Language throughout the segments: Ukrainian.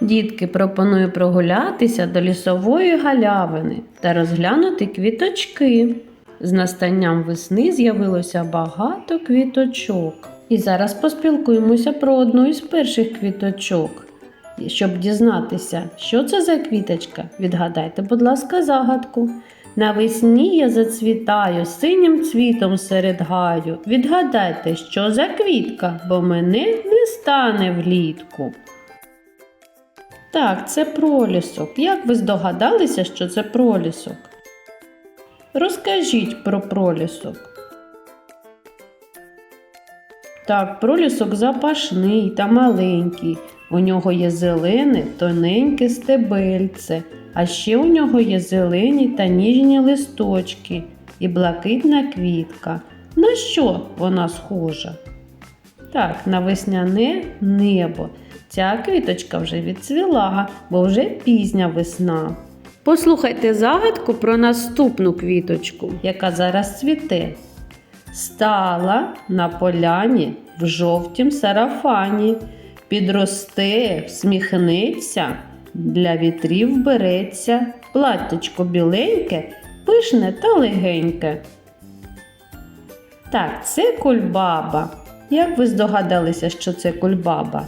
Дітки пропоную прогулятися до лісової галявини та розглянути квіточки. З настанням весни з'явилося багато квіточок. І зараз поспілкуємося про одну із перших квіточок. Щоб дізнатися, що це за квіточка, відгадайте, будь ласка, загадку. Навесні я зацвітаю синім цвітом серед гаю. Відгадайте, що за квітка, бо мене не стане влітку. Так, це пролісок. Як ви здогадалися, що це пролісок? Розкажіть про пролісок. Так, пролісок запашний та маленький. У нього є зелене, тоненьке стебельце, а ще у нього є зелені та ніжні листочки і блакитна квітка. На що вона схожа? Так, на весняне небо. Ця квіточка вже відцвіла, бо вже пізня весна. Послухайте загадку про наступну квіточку, яка зараз цвіте. Стала на поляні в жовтім сарафані, підросте, всміхнеться, для вітрів береться, платтячко біленьке, пишне та легеньке. Так, це кульбаба. Як ви здогадалися, що це кульбаба?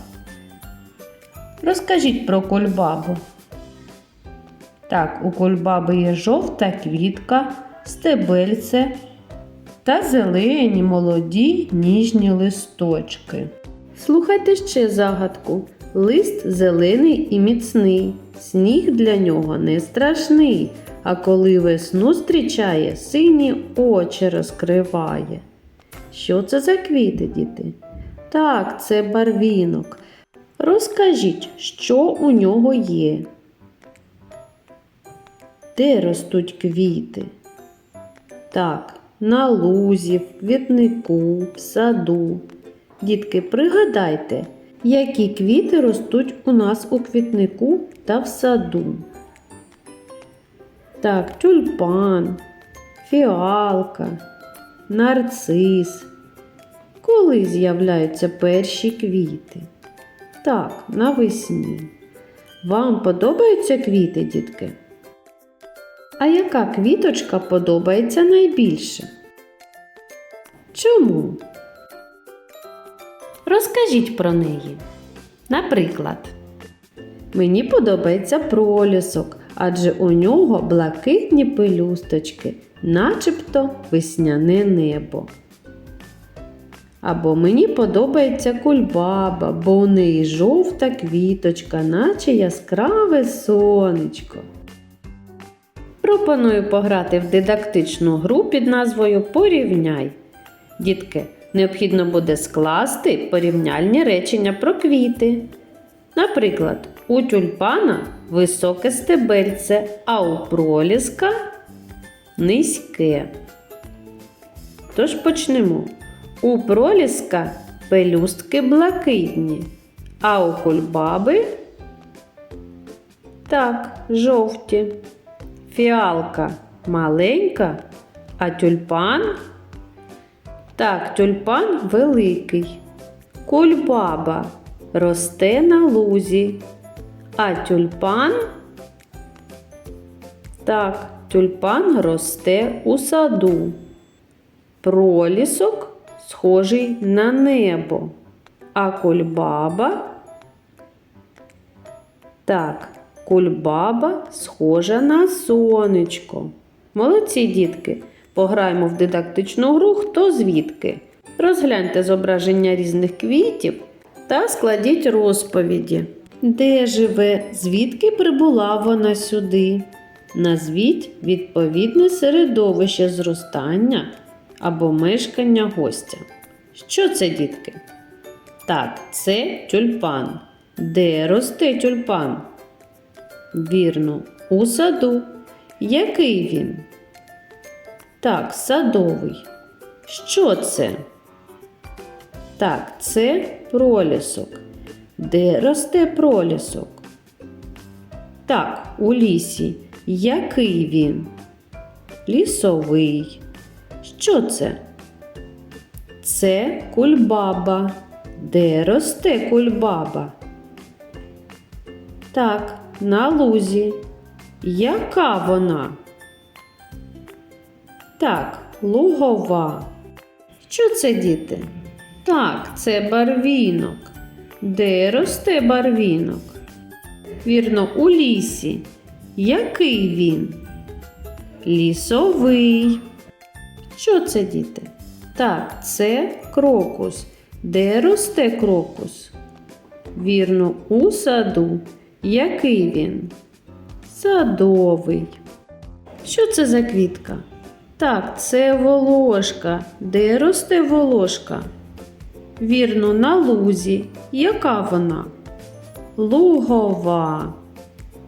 Розкажіть про кульбабу. Так, у кульбаби є жовта квітка, стебельце та зелені молоді ніжні листочки. Слухайте ще загадку. Лист зелений і міцний, сніг для нього не страшний, а коли весну зустрічає, сині очі розкриває. Що це за квіти, діти? Так, це барвінок. Розкажіть, що у нього є? Де ростуть квіти? Так, на лузі, в квітнику, в саду. Дітки, пригадайте, які квіти ростуть у нас у квітнику та в саду. Так, тюльпан, фіалка, нарцис. Коли з'являються перші квіти? Так, навесні. Вам подобаються квіти, дітки? А яка квіточка подобається найбільше? Чому? Розкажіть про неї. Наприклад, мені подобається пролісок, адже у нього блакитні пелюсточки, начебто весняне небо. Або мені подобається кульбаба, бо у неї жовта квіточка, наче яскраве сонечко. Пропоную пограти в дидактичну гру під назвою Порівняй. Дітки, необхідно буде скласти порівняльні речення про квіти. Наприклад, у тюльпана високе стебельце, а у проліска низьке. Тож почнемо. У проліска пелюстки блакитні, а у кульбаби так, жовті. Фіалка маленька, а тюльпан так, тюльпан великий. Кульбаба росте на лузі, а тюльпан так, тюльпан росте у саду. Пролісок схожий на небо, а кульбаба так, кульбаба схожа на сонечко. Молодці дітки! Пограємо в дидактичну гру хто звідки. Розгляньте зображення різних квітів та складіть розповіді. Де живе, звідки прибула вона сюди? Назвіть відповідне середовище зростання або мешкання гостя. Що це, дітки? Так, це тюльпан. Де росте тюльпан? Вірно, у саду. Який він? Так, садовий. Що це? Так, це пролісок. Де росте пролісок? Так, у лісі. Який він? Лісовий. Що це? Це кульбаба. Де росте кульбаба? Так, на лузі. Яка вона? Так, лугова. Що це, діти? Так, це барвінок. Де росте барвінок? Вірно, у лісі. Який він? Лісовий. Що це, діти? Так, це крокус. Де росте крокус? Вірно, у саду. Який він? Садовий. Що це за квітка? Так, це волошка. Де росте волошка? Вірно, на лузі. Яка вона? Лугова.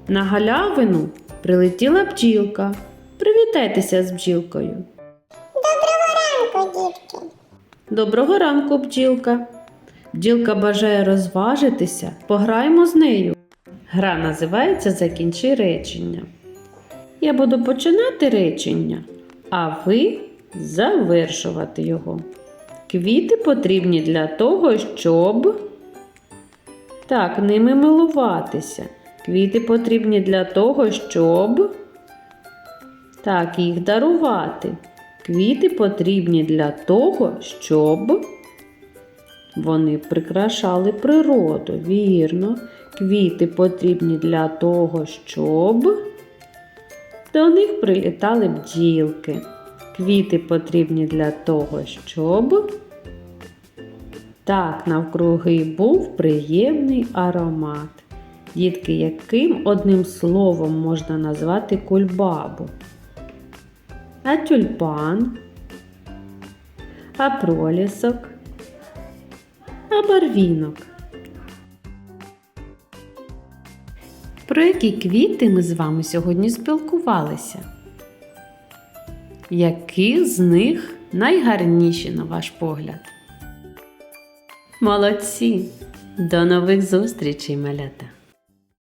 На галявину прилетіла бджілка. Привітайтеся з бджілкою. ранку, дітки. Доброго ранку, бджілка. Бджілка бажає розважитися. Пограємо з нею. Гра називається Закінчи речення. Я буду починати речення, а ви завершувати його. Квіти потрібні для того, щоб. Так, ними милуватися. Квіти потрібні для того, щоб. Так, їх дарувати. Квіти потрібні для того, щоб вони прикрашали природу. Вірно. Квіти потрібні для того, щоб до них прилітали бджілки. Квіти потрібні для того, щоб так навкруги був приємний аромат. Дітки, яким одним словом можна назвати кульбабу? а тюльпан, а пролісок, а барвінок. Про які квіти ми з вами сьогодні спілкувалися? Які з них найгарніші на ваш погляд? Молодці! До нових зустрічей, малята!